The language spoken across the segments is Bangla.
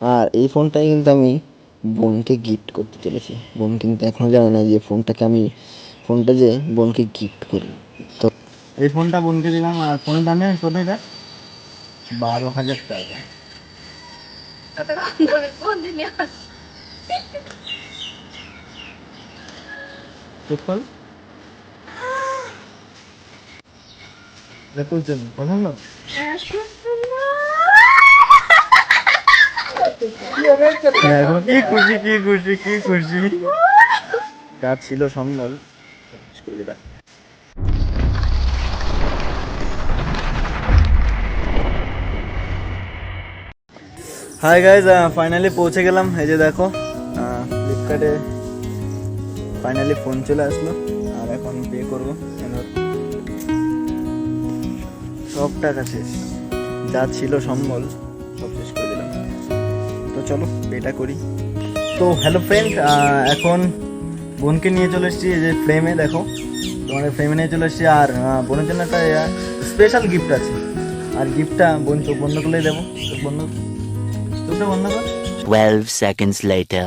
আর এই ফোনটাই কিন্তু আমি বোনকে গিফট করতে চলেছি। বোন কিন্তু এখনও জানে না যে ফোনটাকে আমি ফোনটা যে বোনকে গিফট করি। তো এই ফোনটা বোনকে দিলাম আর ফোনের দাম জানিস কত এটা বারো হাজার টাকা। চুপ কর দেখুন পছন্দ এখন কি খুশি কি খুশি কি খুশি? কার ছিল সম্বল হাই গাইজ ফাইনালি পৌঁছে গেলাম। এই যে দেখো ফ্লিপকার্টে ফাইনালি ফোন চলে আসলো। আর এখন পে করব। সব টাকা শেষ। যা ছিল সম্বল চলো এটা করি। তো হ্যালো ফ্রেন্ড এখন বোনকে নিয়ে চলে এসেছি এই যে ফ্রেমে দেখো। তোমাদের ফ্রেমে নিয়ে চলে এসেছি আর বোনের জন্য একটা স্পেশাল গিফট আছে। আর গিফটটা বোন চোখ বন্ধ করলেই দেবো। চোখ বন্ধ চোখটা বন্ধ কর। 12 seconds later.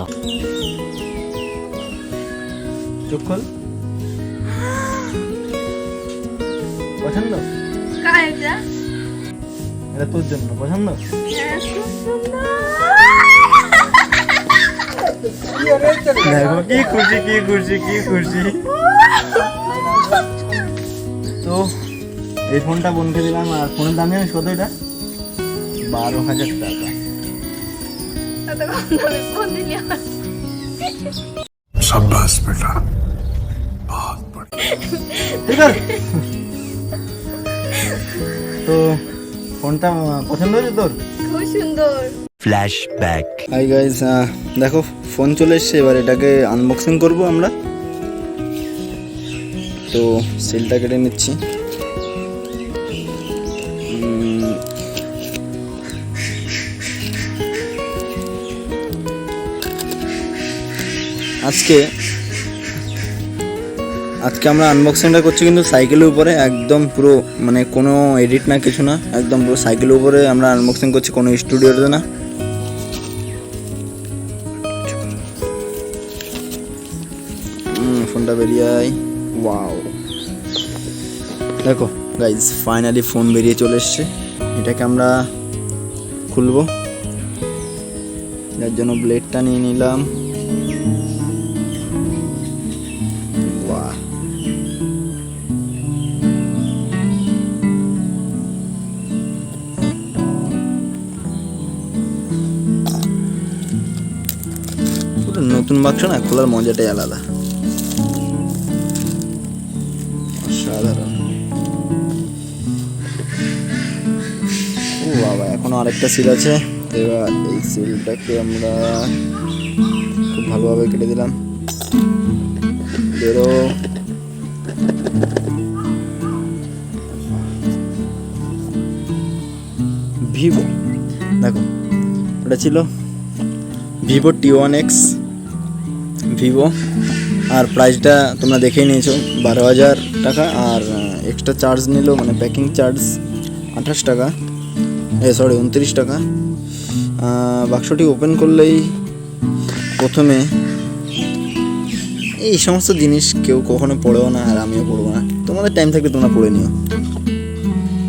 চোখ খোল। পছন্দ? এটা? এটা তোর জন্য পছন্দ? হ্যাঁ, খুব সুন্দর। দেখো কি খুশি কি খুশি কি খুশি? তো এই ফোনটা বোনকে দিলাম আর ফোনের দাম জানিস কত এটা? বারো হাজার টাকা। সাব্বাস তো ফোনটা পছন্দ হয়েছে তোর? খুব সুন্দর। Flashback. হাই গাইজ দেখো ফোন চলে এসছে, এবার এটাকে আনবক্সিং করব আমরা। তো সেলটা কেটে নিচ্ছি। আজকে আজকে আমরা আনবক্সিংটা করছি কিন্তু সাইকেলের উপরে, একদম পুরো মানে কোনো এডিট না, কিছু না, একদম পুরো সাইকেলের উপরে আমরা আনবক্সিং করছি, কোনো স্টুডিওতে না। ফোনটা বেরিয়ে ওয়াও দেখো গাইজ ফাইনালি ফোন বেরিয়ে চলে এসছে। এটাকে আমরা খুলবো। যার জন্য ব্লেডটা নিয়ে নিলাম। নতুন বাক্স না খোলার মজাটাই আলাদা। এখনও আরেকটা সিল আছে। এবার এই সিলটাকে আমরা খুব ভালোভাবে কেটে দিলাম। বেরো। ভিভো। দেখো ওটা ছিল Vivo T one X Vivo. আর প্রাইসটা তোমরা দেখেই নিয়েছো, বারো হাজার টাকা। আর এক্সট্রা চার্জ নিল মানে প্যাকিং চার্জ আঠাশ টাকা। এ সরি উনত্রিশ টাকা। বাক্সটি ওপেন করলেই প্রথমে এই সমস্ত জিনিস কেউ কখনো পড়েও না আর আমিও পড়ব না। তোমাদের টাইম থাকলে তোমরা পড়ে নিও।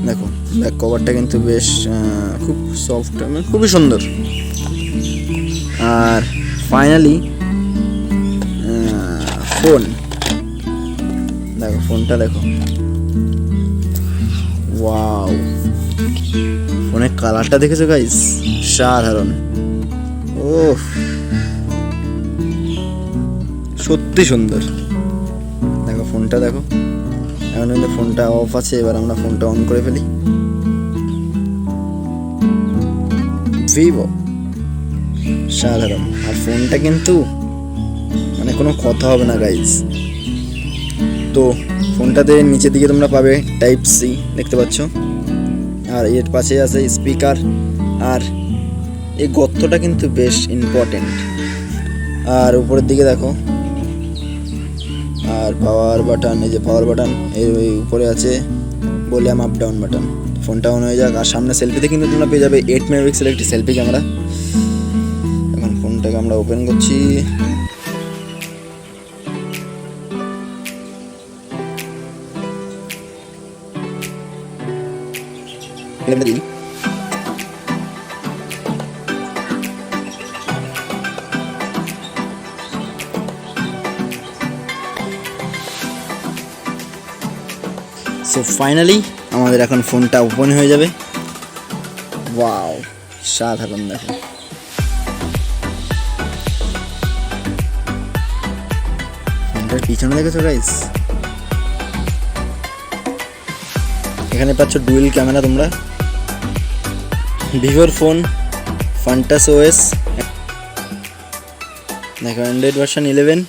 দেখো ব্যাক কভারটা কিন্তু বেশ খুব সফট মানে খুবই সুন্দর। আর ফাইনালি ফোন দেখো ফোনটা দেখো। ওয়াও কালারটা দেখেছ গাইস সাধারণ। ও সত্যি সুন্দর। দেখো ফোনটা দেখো। এখন কিন্তু ফোনটা অফ আছে, এবার আমরা ফোনটা অন করে ফেলি। ভিভো সাধারণ। আর ফোনটা কিন্তু মানে কোনো কথা হবে না গাইজ তো, ফোনটাতে নিচের দিকে তোমরা পাবে টাইপ সি দেখতে পাচ্ছ? আর এর পাশে আছে স্পিকার। আর এই গর্তটা কিন্তু বেশ ইম্পর্টেন্ট আর উপরের দিকে দেখো। আর পাওয়ার বাটন এই যে পাওয়ার বাটন এই ওই উপরে আছে ভলিউম আপ ডাউন বাটন ফোনটা অন হয়ে যাক, আর সামনে সেলফিতে কিন্তু তোমরা পেয়ে যাবে এইট মেগাপিক্সেল একটি সেলফি ক্যামেরা এখন ফোনটাকে আমরা ওপেন করছি। দিই। সো ফাইনালি আমাদের এখন ফোনটা ওপেন হয়ে যাবে। ওয়াও সাধারণ দেখো। ফোনটার পিছনে দেখেছ গাইস এখানে পাচ্ছ ডুয়েল ক্যামেরা তোমরা। ভিভোর ফোন ফান্টাস ওএস দেখো অ্যান্ড্রয়েড ভার্সন ইলেভেন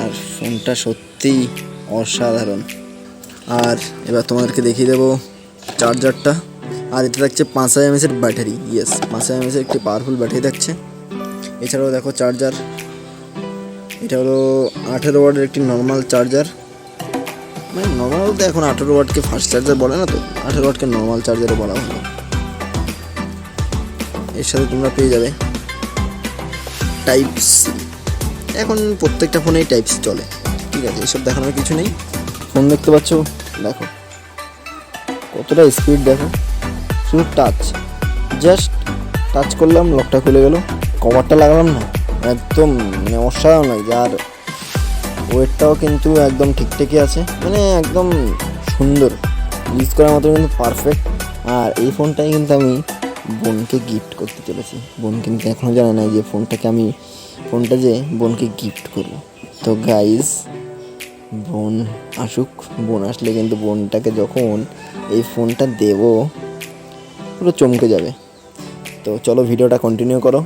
আর ফোনটা সত্যিই অসাধারণ। আর এবার তোমাদেরকে দেখিয়ে দেবো চার্জারটা আর এটা থাকছে পাঁচ হাজার এমএসের ব্যাটারি ইয়েস পাঁচ হাজার এমএসের একটি পাওয়ারফুল ব্যাটারি থাকছে। এছাড়াও দেখো চার্জার এটা হলো আঠেরো ওয়াটের একটি নর্মাল চার্জার মানে নর্মাল বলতে এখন আঠেরো ওয়াটকে ফাস্ট চার্জার বলে না তো? আঠেরো ওয়াটকে নর্মাল চার্জারও বলা হলো এর সাথে তোমরা পেয়ে যাবে। টাইপ সি এখন প্রত্যেকটা ফোনেই টাইপ সি চলে। ঠিক আছে, এসব দেখানোর কিছু নেই। ফোন দেখতে পাচ্ছ? দেখো। কতটা স্পিড দেখো। শুধু টাচ জাস্ট টাচ করলাম লকটা খুলে গেল। কভারটা লাগালাম না। একদম মানে অসাধারণ লাগছে আর ওয়েটটাও কিন্তু একদম ঠিকঠাকই আছে। মানে একদম সুন্দর। ইউজ করার মতো কিন্তু পারফেক্ট আর এই ফোনটাই কিন্তু আমি বোনকে গিফট করতে চলেছি। বোন কিন্তু এখনও জানে না যে ফোনটাকে আমি, ফোনটা যে বোনকে গিফট করব। তো গাইজ বোন আসুক। বোন আসলে কিন্তু বোনটাকে যখন এই ফোনটা দেবো, পুরো চমকে যাবে। তো চলো ভিডিওটা কন্টিনিউ করো।